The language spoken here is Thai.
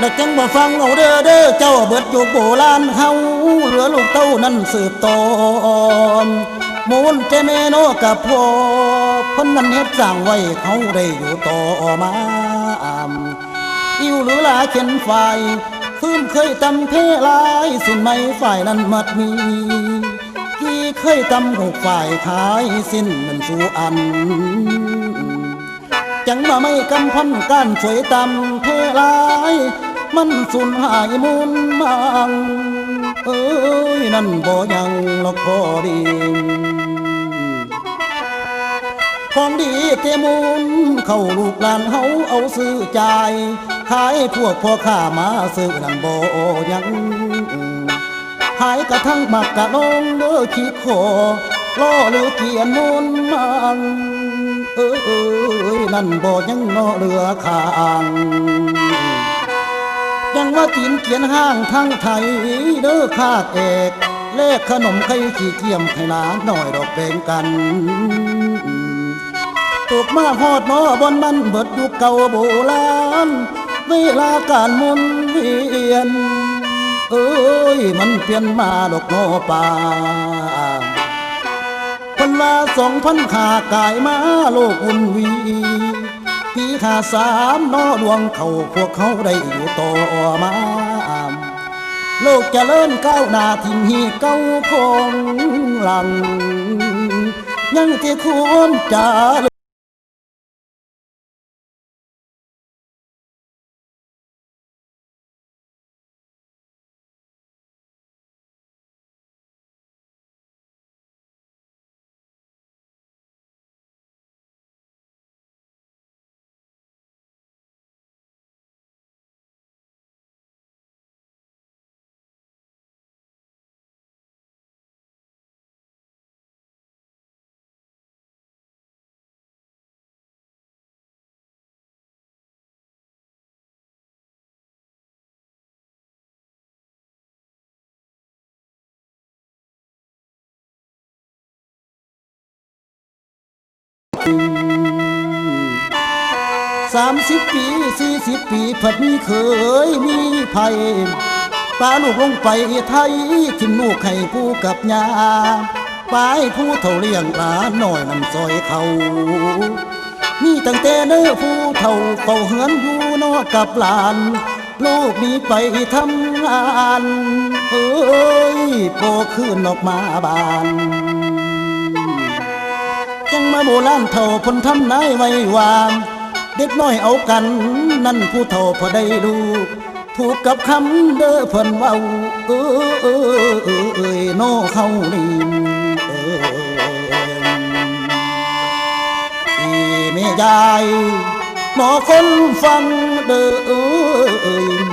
แล้วจังบ่ฟังเอาเด้อเด้อเจ้าเบิดอยู่โบราณเฮาเหลือลูกเต้านั้นสืบต่อมูลเจเมโนกับพ่อพิ่นนั้นเฮ็ดสร้างไว้เขาได้อยู่ต่อมาอิ่วหรือลาเข็นฝ่ายฟื้นเคยตำเพลายสิ้นไหมฝ่ายนั้นมัดมีกี่เคยตำหกฝ่ายขายสิ้นมันสู่อันจังมาไม่กำพันก้านสวยตำเพลาย มันสูญหายมุนมังเอ้ยนั่นบ่ยังหรอกพอดีของดีเตมุนเข้าลูกหลานเฮาเอาซื้อจ่ายขายพวกพ่อข้ามาซื้อนั่นบ่ยังหายกระทั่งหมักกะนองเด้อขี้ขอล่อหรือเกียนมุนมังเอ้ยเอ้ยนั่นบ่ยังนอเรือขาง ยังว่าตีนเขียนห้างทั้งไทยเด้อคาดเอก เลขขนมไข่ขี้เกียมให้หลาหน่อยดอกแบ่งกันตกมาฮอดหมอบนมันเบิดยุคเก่าโบราณเวลาการหมุนเวียน เอ้ยมันเปลี่ยนมาดอกโนป่าคนละสองพันขากายมาโลกอุ่นวี ปีขาสามนอดวงเขาพวกเขาได้อยู่ต่อมาโลกจะเลิ่นก้าวหน้าทิมฮีเก้าคงหลัง ยังที่ควรจะ สามสิบปีสี่สิบปีผัดมีเคยมีภัยปาลูกลงไปไทยทิมลูกให้ผู้กับยาปายผู้เท่าเลี้ยงหลานน้อยนำซอยเขามีตั้งแต่เนื้อผู้เท่าเฝ้าเหือนอยู่นอกกับหลาน ลูกนี้ไปทำงาน เอ้ยโปขึ้นออกมาบาน จังมาโบราณเท่าพนทำนายไว้วาง เด็กน้อยเอากัน นั่นผู้เท่าพอได้ดูถูกกับคำเด้อเพิ่นเว้าเออเออเออเออโนเขานี่เอออีแม่ยายหมอคนฟังเด้อเออ